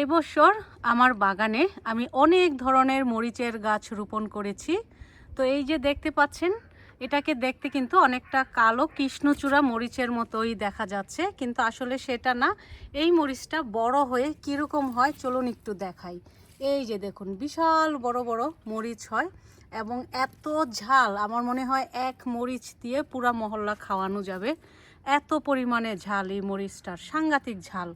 এবছর আমার বাগানে আমি অনেক ধরনের মরিচের গাছ রোপণ করেছি। তো এই যে দেখতে পাচ্ছেন, এটাকে দেখতে কিন্তু অনেকটা কালো কৃষ্ণচূড়া মরিচের মতোই দেখা যাচ্ছে। কিন্তু আসলে সেটা না, এই মরিচটা বড় হয়ে কীরকম হয় চলুন একটু দেখাই। এই যে দেখুন, বিশাল বড় বড় মরিচ হয় এবং এত ঝাল, আমার মনে হয় এক মরিচ দিয়ে পুরা মহল্লা খাওয়ানো যাবে। এত পরিমাণে ঝাল এই মরিচটার, সাংঘাতিক ঝাল।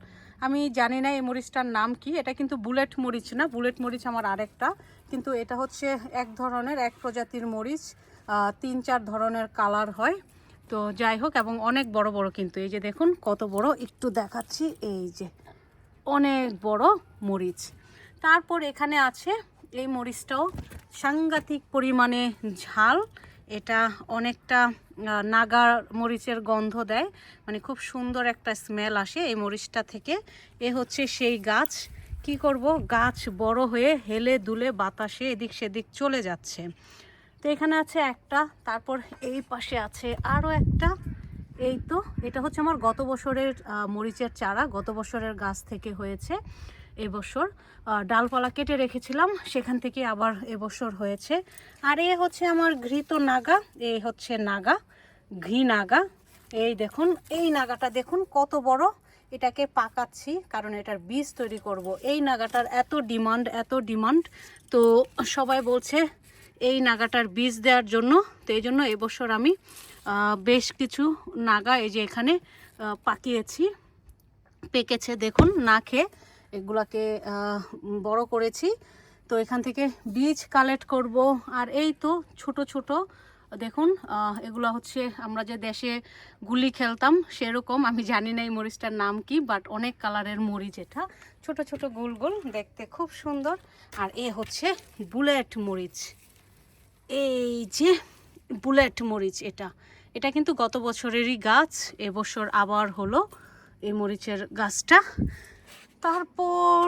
আমি জানি না এই মরিচটার নাম কি, এটা কিন্তু বুলেট মরিচ না, বুলেট মরিচ আমার আরেকটা। কিন্তু এটা হচ্ছে এক ধরনের, এক প্রজাতির মরিচ তিন চার ধরনের কালার হয়। তো যাই হোক, এবং অনেক বড় বড় কিন্তু। এই যে দেখুন, কত বড়, একটু দেখাচ্ছি। এই যে, অনেক বড় মরিচ। তারপর এখানে আছে এই মরিচটাও সাংঘাতিক পরিমাণে ঝাল। এটা অনেকটা নাগা মরিচের গন্ধ দেয়। মানে খুব সুন্দর একটা স্মেল আসে এই মরিচটা থেকে। এ হচ্ছে সেই গাছ। কি করব? গাছ বড় হয়ে হেলে দুলে বাতাসে এদিক সেদিক চলে যাচ্ছে। তো এখানে আছে একটা, তারপর এই পাশে আছে আরও একটা। এই তো, এটা হচ্ছে আমার গত বছরের মরিচের চারা। গত বছরের গাছ থেকে হয়েছে। এবছর ডালপালা কেটে রেখেছিলাম, সেখান থেকে আবার এবছর হয়েছে। আর এ হচ্ছে আমার ঘৃত নাগা, এই হচ্ছে নাগা, ঘি নাগা। এই দেখুন, এই নাগাটা দেখুন, কত বড়। এটাকে পাকাচ্ছি, কারণ এটার বীজ তৈরি করব। এই নাগাটার এত ডিমান্ড এত ডিমান্ড। তো সবাই বলছে এই নাগাটার বীজ দেওয়ার জন্য। তো এই জন্য এবছর আমি বেশ কিছু নাগা এই যে এখানে পাকিয়েছি। পেকেছে, দেখুন, না খেয়ে। এগুলাকে বড় করেছি। তো এখান থেকে বীজ কালেক্ট করব। আর এই তো ছোট ছোট, দেখুন এগুলো হচ্ছে আমরা যে দেশে গুলি খেলতাম সেরকম, আমি জানি না এই মরিচটার নাম কি বাট অনেক কালারের মরিচ এটা। ছোট ছোট, গোল গোল, দেখতে খুব সুন্দর। আর এ হচ্ছে বুলেট মরিচ। এই যে বুলেট মরিচ এটা। এটা কিন্তু গত বছরেরই গাছ, এবছর আবার হলো এই মরিচের গাছটা। তারপর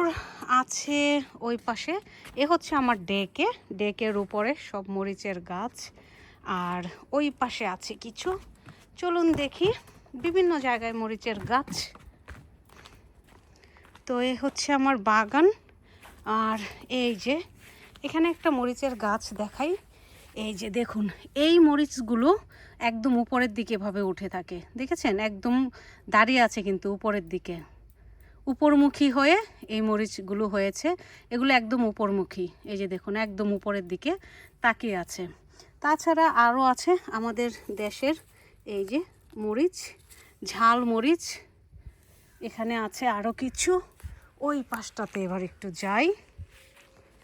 আছে ওই পাশে, এ হচ্ছে আমার ডেকে, ডেকের উপরে সব মরিচের গাছ, আর ওই পাশে আছে কিছু। চলুন দেখি বিভিন্ন জায়গায় মরিচের গাছ। তো এ হচ্ছে আমার বাগান, আর এই যে এখানে একটা মরিচের গাছ দেখাই। এই যে দেখুন, এই মরিচগুলো একদম উপরের দিকে ভাবে উঠে থাকে। দেখেছেন? একদম দাঁড়িয়ে আছে কিন্তু উপরের দিকে। উপরমুখী হয়ে এই মরিচগুলো হয়েছে, এগুলো একদম উপরমুখী। এই যে দেখুন, একদম উপরের দিকে তাকিয়ে আছে। তাছাড়া আরও আছে আমাদের দেশের এই যে মরিচ, ঝাল মরিচ। এখানে আছে আরও কিছু। ওই পাশটাতে এবার একটু যাই।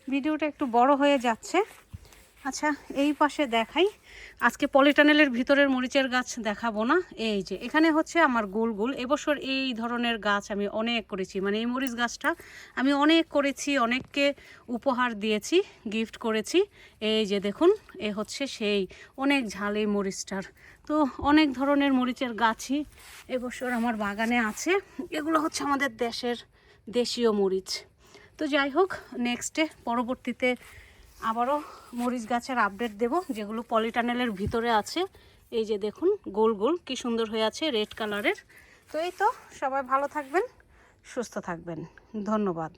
ভিডিওটা একটু বড় হয়ে যাচ্ছে। আচ্ছা এই পাশে দেখাই। আজকে পলিটানেলের ভিতরের মরিচের গাছ দেখাবো না। এই যে, এখানে হচ্ছে আমার গোল গোল। এবছর এই ধরনের গাছ আমি অনেক করেছি। মানে এই মরিচ গাছটা আমি অনেক করেছি, অনেককে উপহার দিয়েছি, গিফট করেছি। এই যে দেখুন, এ হচ্ছে সেই অনেক ঝাল এই মরিচটার। তো অনেক ধরনের মরিচের গাছই এবছর আমার বাগানে আছে। এগুলো হচ্ছে আমাদের দেশের দেশীয় মরিচ। তো যাই হোক নেক্সটে পরবর্তীতে আবারও মরিচ গাছের আপডেট দেব, যেগুলো পলিটানেলের ভিতরে আছে। এই যে দেখুন, গোল গোল, কি সুন্দর হয়ে আছে রেড কালারের তো এই তো, সবাই ভালো থাকবেন, সুস্থ থাকবেন। ধন্যবাদ।